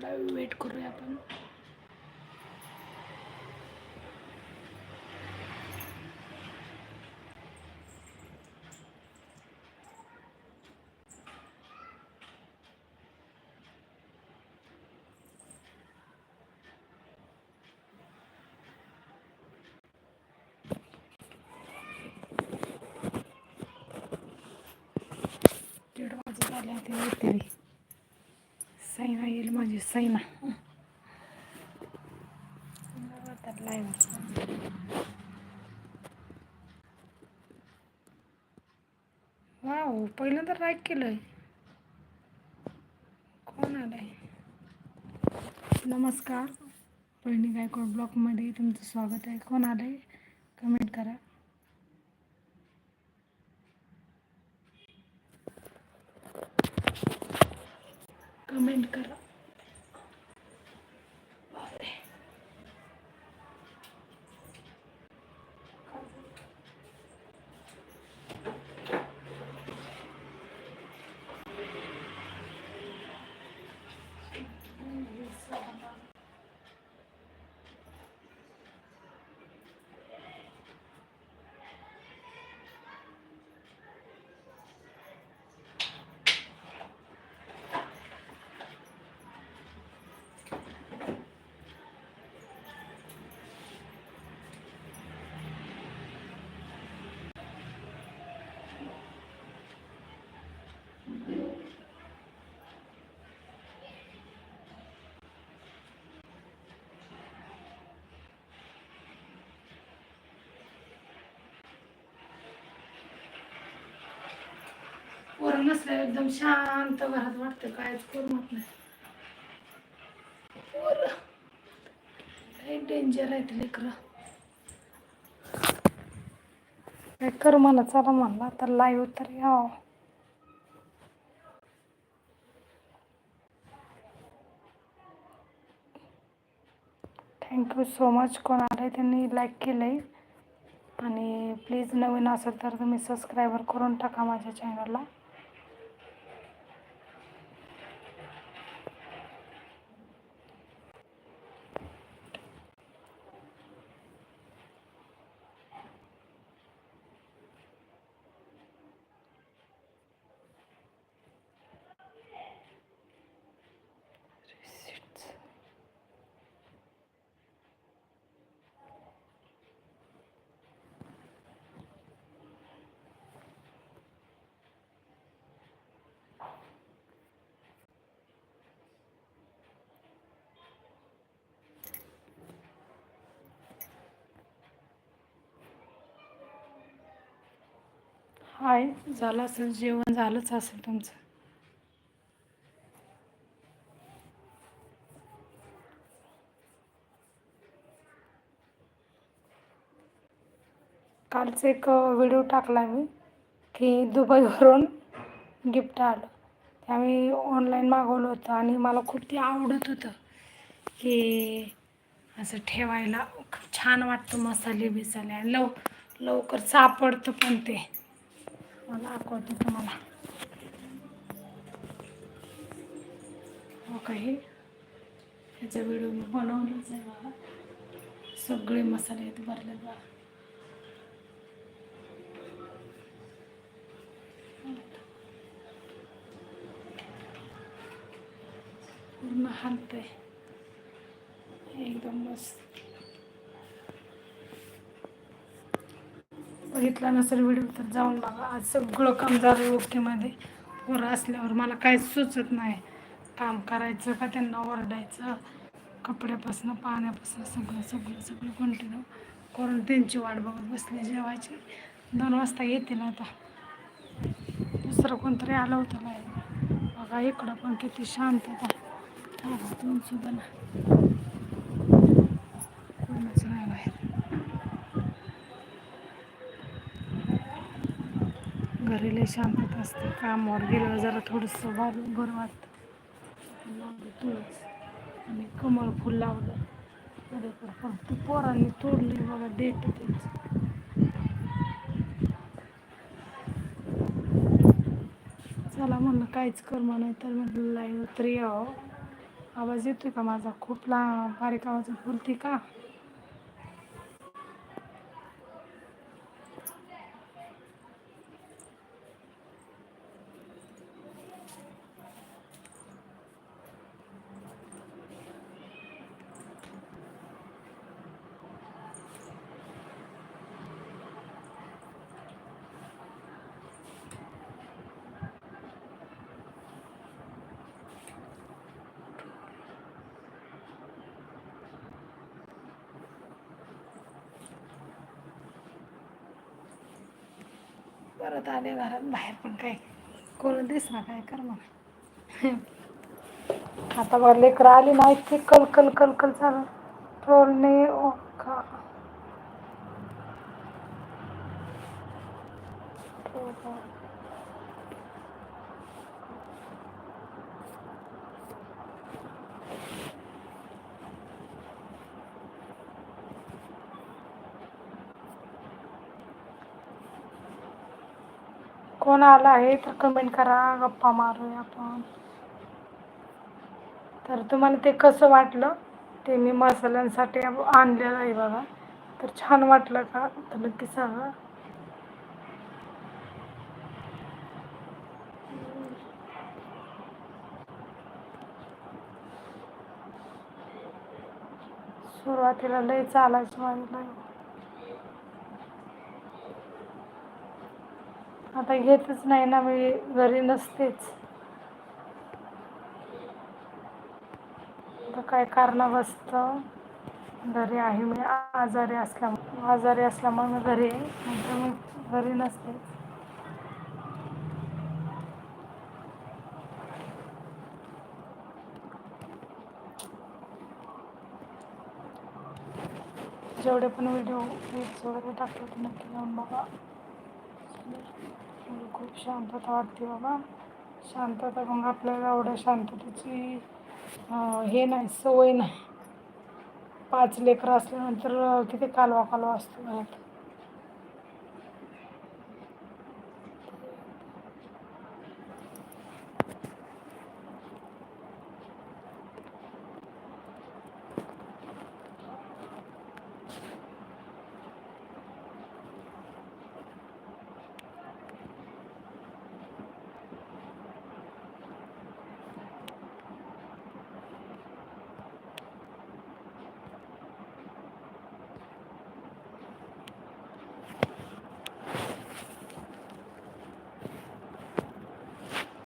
थोडा वेट करूया आपण. दीड वाजत आले ते माझी सैना वाव पहिल्यांदा लाईक केलंय. कोण आलंय? नमस्कार. बहिणी गायकवाड ब्लॉगमध्ये तुमचं स्वागत आहे. कोण आलंय? कमेंट करा. कमेंट करा. पोरं नसल्या एकदम शांत घरात वाटतं कायच करू नाही. पोरं. डेंजर आहेत लेकरं. काय कर मला चला म्हणला तर लाईव्ह तर यावं. थँक्यू सो मच कोण आलं त्यांनी लाईक केलं आहे आणि प्लीज नवीन असेल तर तुम्ही सबस्क्रायबर करून टाका माझ्या चॅनलला हाय झालं असेल जेवण झालंच असेल तुमचं. कालचं एक व्हिडिओ टाकला मी की दुबईवरून गिफ्ट आलं. ते आम्ही ऑनलाईन मागवलं होतं आणि मला खूप ते आवडत होतं की असं ठेवायला खूप छान वाटतं मसाले बिसाले आणि लव लवकर सापडतं पण ते. मला दाखवते तुम्हाला. हो काही ह्याचा व्हिडिओ मी बनवलाच आहे मला सगळे मसाले आहेत भरले बघा. पूर्ण हालतंय एकदम मस्त. बघितला नसेल व्हिडिओ तर जाऊन बघा. आज सगळं काम झालं ओकेमध्ये. पोरं असल्यावर मला काहीच सुचत नाही. काम करायचं का त्यांना ओरडायचं? कपड्यापासून पाण्यापासून सगळं सगळं सगळं कंटिन्यू करून त्यांची वाट बघत बसली जेवायची. दोन वाजता येतील आता. दुसरं कोणतरी आलं होतं नाही बघा इकडं पण किती शांतता. दोन सुद्धा ना कोणच नाही बाहेर घरी लय शांतता असते. कामावर गेल्यावर जरा थोडंसं वार बरं वाटतं. तुळस. आणि कमळ फुल लावलं. अरे पण फक्त पोरांनी तोडले बघा डेट त्यांचं. चला म्हणलं काहीच कर नाही तर म्हटलं लाईव्ह तर यावं. आवाज येतोय का माझा? खूप ला बारीक आवाज बोलते का? परत आले घरात बाहेर पण काय कोण दिसणार काय? कर मग. आता बघ लेकरं आली ना इतकी कल कल कल कल चालू. ट्रोलने का? कोण आला आहे तर कमेंट करा. गप्पा मारूया आपण. तर तुम्हाला ते कसं वाटलं ते मी मसाल्यांसाठी आणलेलं आहे बघा. तर छान वाटलं का? तर नक्की सांगा. सुरुवातीला लय चालायचं माझं लय आता घेतच नाही ना मी घरी नसतेच. तर काय कारणावस्त घरी आहे मी आजारी असल्यामुळे आजारी असल्यामुळे मी घरी आहे मी घरी नसते. जेवढे पण व्हिडिओ क्लिप्स वगैरे टाकले ते नक्की लावून बघा. खूप शांतता वाटते बाबा. शांतता मग आपल्याला एवढ्या शांततेची हे नाही सवय नाही. पाच लेकरं असल्यानंतर किती कालवा कालवा असतो घरात.